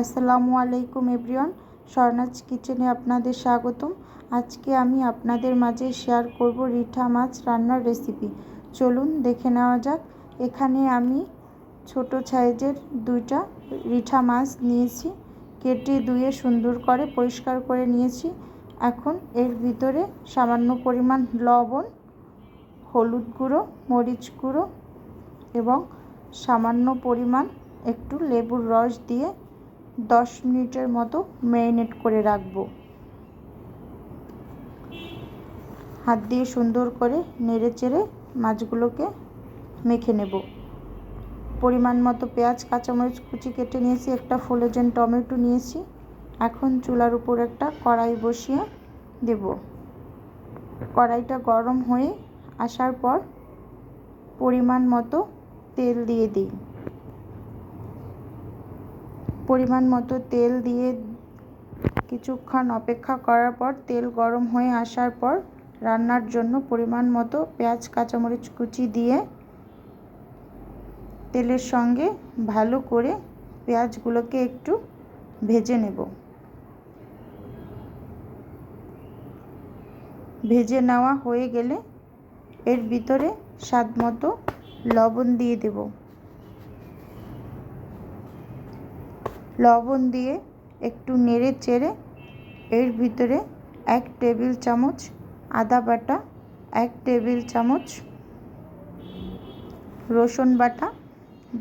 আসসালামু আলাইকুম এভরিওয়ান, স্বর্ণাজ কিচেনে আপনাদের স্বাগতম। আজকে আমি আপনাদের মাঝে শেয়ার করব রিঠা মাছ রান্নার রেসিপি। চলুন দেখে নেওয়া যাক। এখানে আমি ছোট সাইজের দুইটা রিঠা মাছ নিয়েছি, কেটে ধুয়ে সুন্দর করে পরিষ্কার করে নিয়েছি। এখন এর ভিতরে সামান্য পরিমাণ লবণ, হলুদ গুঁড়ো, মরিচ গুঁড়ো এবং সামান্য পরিমাণ একটু লেবুর রস দিয়ে দশ মিনিটের মতো ম্যারিনেট করে রাখব। হাত দিয়ে সুন্দর করে নেড়ে চেড়ে মাছগুলোকে মেখে নেব। পরিমাণ মতো পেঁয়াজ, কাঁচামরিচ কুচি কেটে নিয়েছি, একটা ফ্রোজেন টমেটো নিয়েছি। এখন চুলার উপর একটা কড়াই বসিয়ে দেব। কড়াইটা গরম হয়ে আসার পর পরিমাণ মতো তেল দিয়ে দিই। পরিমাণ মতো তেল দিয়ে কিছুক্ষণ অপেক্ষা করার পর তেল গরম হয়ে আসার পর রান্নার জন্য পরিমাণ মতো পেঁয়াজ, কাঁচামরিচ কুচি দিয়ে তেলের সঙ্গে ভালো করে পেঁয়াজগুলোকে একটু ভেজে নেব। ভেজে নেওয়া হয়ে গেলে এর ভিতরে স্বাদ মতো লবণ দিয়ে দেব। লবণ দিয়ে একটু নেড়ে চেড়ে এর ভিতরে এক টেবিল চামচ আদা বাটা, এক টেবিল চামচ রসুন বাটা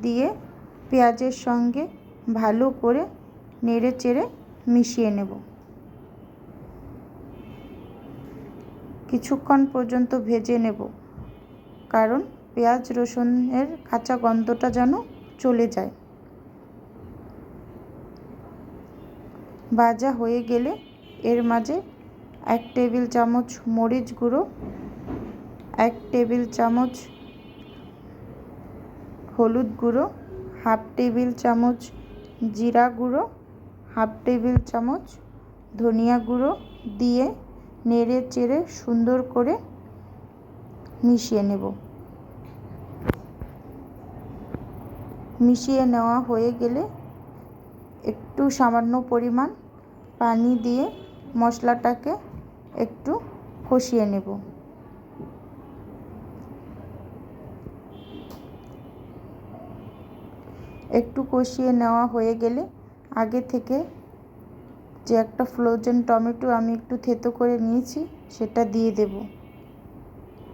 দিয়ে পেঁয়াজের সঙ্গে ভালো করে নেড়ে চেড়ে মিশিয়ে নেব। কিছুক্ষণ পর্যন্ত ভেজে নেব, কারণ পেঁয়াজ রসুনের কাঁচা গন্ধটা যেন চলে যায়। ভাজা হয়ে গেলে এর মাঝে এক টেবিল চামচ মরিচ গুঁড়ো, এক টেবিল চামচ হলুদ গুঁড়ো, হাফ টেবিল চামচ জিরা গুঁড়ো, হাফ টেবিল চামচ ধনিয়া গুঁড়ো দিয়ে নেড়ে চেড়ে সুন্দর করে মিশিয়ে নেব। মিশিয়ে নেওয়া হয়ে গেলে একটু সামান্য পরিমাণ পানি দিয়ে মশলাটাকে একটু কষিয়ে নেব। একটু কষিয়ে নেওয়া হয়ে গেলে আগে থেকে যে একটা ফ্রোজেন টমেটো আমি একটু থেতো করে নিয়েছি, সেটা দিয়ে দেব।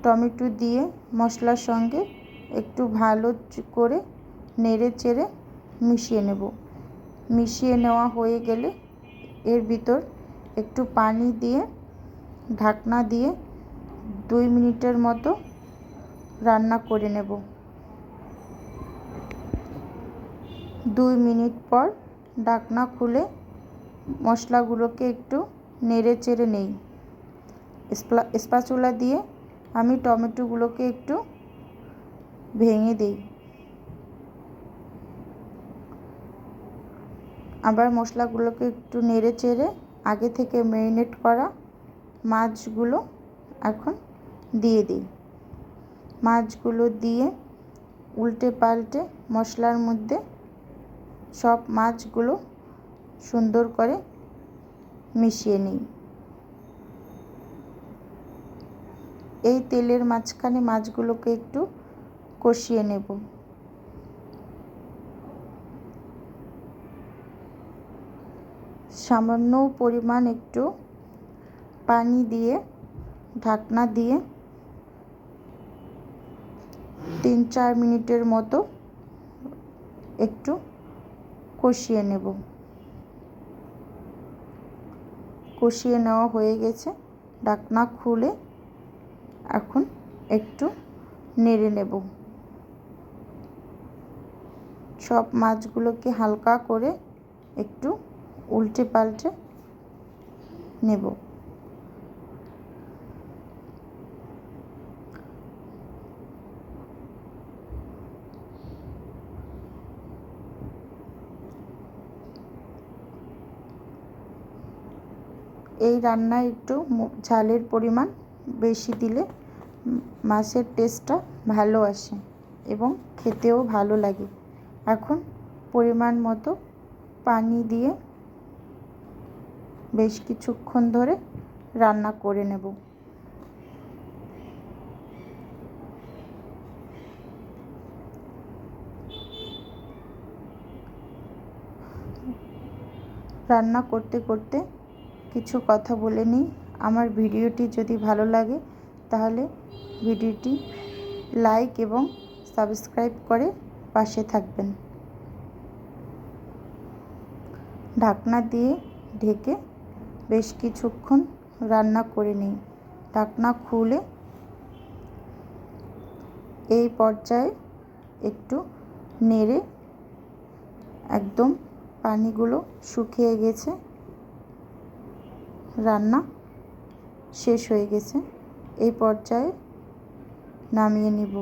টমেটো দিয়ে মশলার সঙ্গে একটু ভালো করে নেড়ে চেড়ে মিশিয়ে নেব। মিশিয়ে নেওয়া হয়ে গেলে এর ভিতর একটু পানি দিয়ে, ঢাকনা দিয়ে দুই মিনিটের মতো রান্না করে নেব। দুই মিনিট পর ঢাকনা খুলে মশলাগুলোকে একটু নেড়ে চেড়ে নেই। স্পাচুলা দিয়ে আমি টমেটোগুলোকে একটু ভেঙে দিই। আবার মশলাগুলোকে একটু নেড়ে চেড়ে আগে থেকে ম্যারিনেট করা মাছগুলো এখন দিয়ে দিই। মাছগুলো দিয়ে উল্টে পাল্টে মশলার মধ্যে সব মাছগুলো সুন্দর করে মিশিয়ে নিই। এই তেলের মাঝখানে মাছগুলোকে একটু কষিয়ে নেব। সামান্য পরিমাণ একটু পানি দিয়ে, ঢাকনা দিয়ে তিন চার মিনিটের মতো একটু কষিয়ে নেব। কষিয়ে নেওয়া হয়ে গেছে। ঢাকনা খুলে এখন একটু নেড়ে নেব। সব মাছগুলোকে হালকা করে একটু উল্টে পাল্টে নেব। এই রান্নায় একটু ঝালের পরিমাণ বেশি দিলে মাছের টেস্টটা ভালো আসে এবং খেতেও ভালো লাগে। এখন পরিমাণ মতো পানি দিয়ে বেশ কিছুক্ষণ ধরে রান্না করে নেব। রান্না করতে করতে কিছু কথা বলে নিই। আমার ভিডিওটি যদি ভালো লাগে, তাহলে ভিডিওটি লাইক এবং সাবস্ক্রাইব করে পাশে থাকবেন। ঢাকনা দিয়ে ঢেকে বেশ কিছুক্ষণ রান্না করে নিই। ঢাকনা খুলে এই পর্যায়ে একটু নেড়ে একদম পানিগুলো শুকিয়ে গেছে। রান্না শেষ হয়ে গেছে। এই পর্যায়ে নামিয়ে নিব।